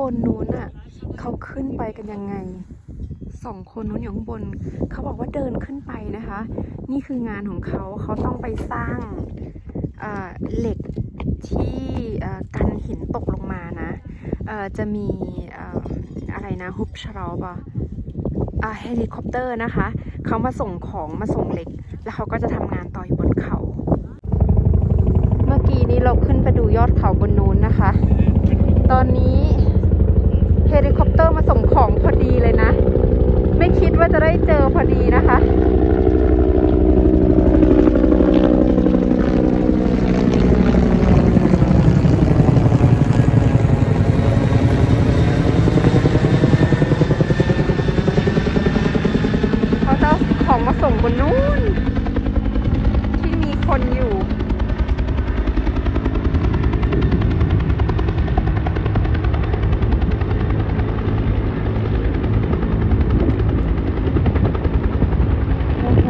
บนนู้นน่ะเขาขึ้นไปกันยังไงสองคนนู้นอยู่ข้างบน เขาบอกว่าเดินขึ้นไปนะคะ นี่คืองานของเขาเขาต้องไปสร้างเอ่อเหล็กที่อ่อกันหินตกลงมานะอ่อจะมีอะไรนะฮุบชรอปอ่าเฮลิคอปเตอร์นะคะ เขามาส่งของมาส่งเหล็ก แล้วเขาก็จะทำงานต่ออยู่บนเขา เมื่อกี้นี้เราขึ้นไปดูยอดเขาบนนู้นนะคะ ตอนนี้ ว่าจะได้เจอพอดีนะคะ เขาจะเอาของมาส่งบนนู้น ที่มีคนอยู่ โอ้โห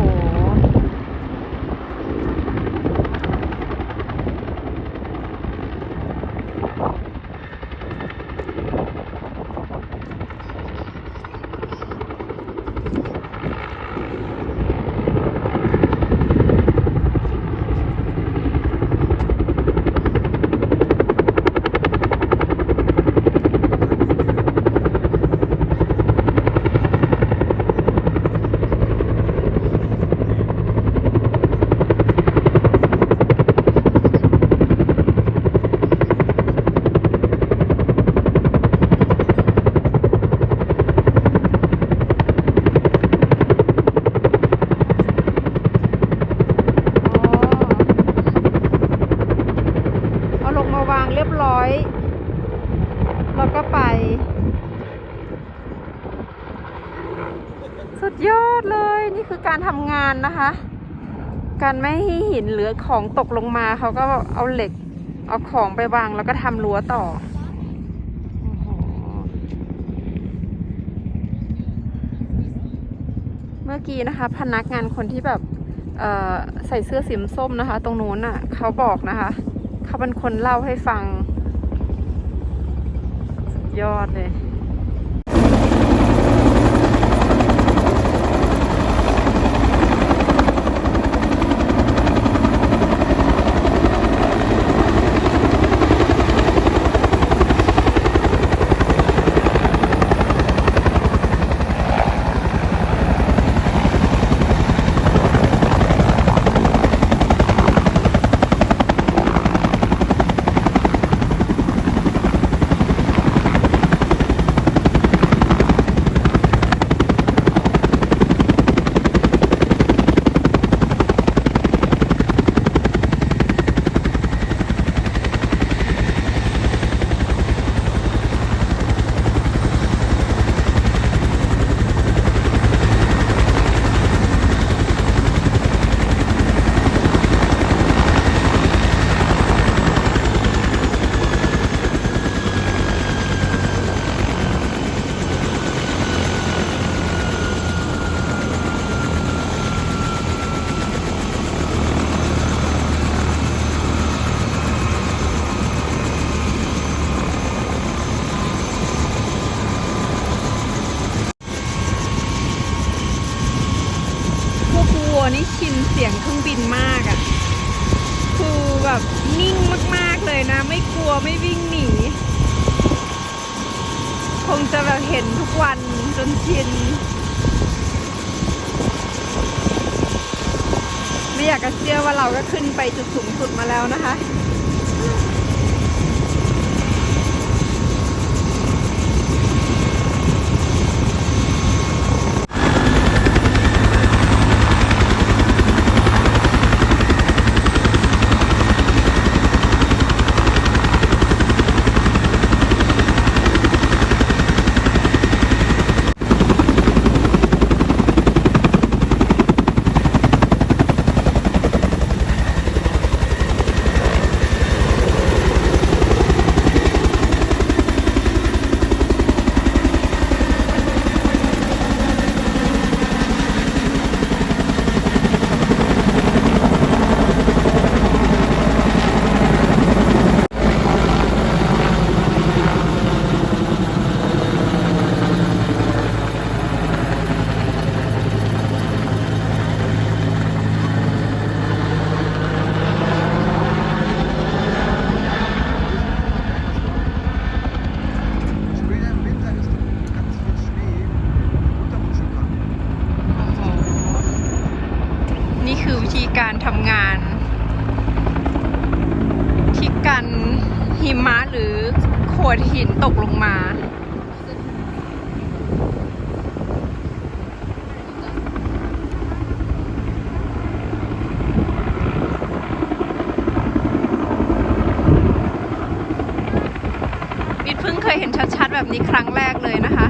อ๋อเอาลงมาวางเรียบร้อย แล้วก็ไป สุดยอดเลยนี่คือการทำงานนะคะ การไม่ให้หินหรือของตกลงมาเขาก็เอาเหล็ก เอาของไปวางแล้วก็ทำรั้วต่อเมื่อกี้นะคะ พนักงานคนที่แบบใส่เสื้อสีส้มนะคะ ตรงนู้นน่ะเขาบอกนะคะ เขาเป็นคนเล่าให้ฟัง ยอดเลย พวกวัวนี่ชินเสียงเครื่องบินมากอะ่ะ คือแบบนิ่งมาก ๆ เลยนะ ไม่กลัวไม่วิ่งหนี คงจะแบบเห็นทุกวันจนชิน ไม่อยากจะเชื่อว่าเราก็ขึ้นไปจุดสูงสุดมาแล้วนะคะ โาน ที่กันหิมะหรือโขด หินตกลงมาบิดเพิ่งเคยเห็นชัดๆ แบบนี้ครั้งแรกเลยนะคะ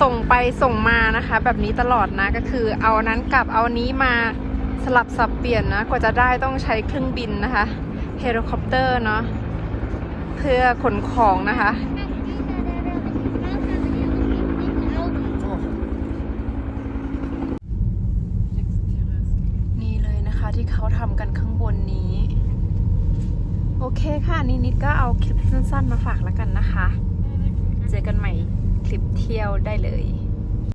ส่งไปส่งมานะคะ แบบนี้ตลอดนะก็คือ เอานั้นกลับเอานี้มาสลับสับเปลี่ยนนะ กว่าจะได้ต้องใช้เครื่องบินนะคะเฮลิคอปเตอร์เนาะเพื่อขนของนะคะ นี่เลยนะคะที่เขาทำกันข้างบนนี้ โอเคค่ะนิดก็เอาคลิปสั้นๆมาฝากแล้วกันนะคะ เจอกันใหม่ คลิปเที่ยวได้เลย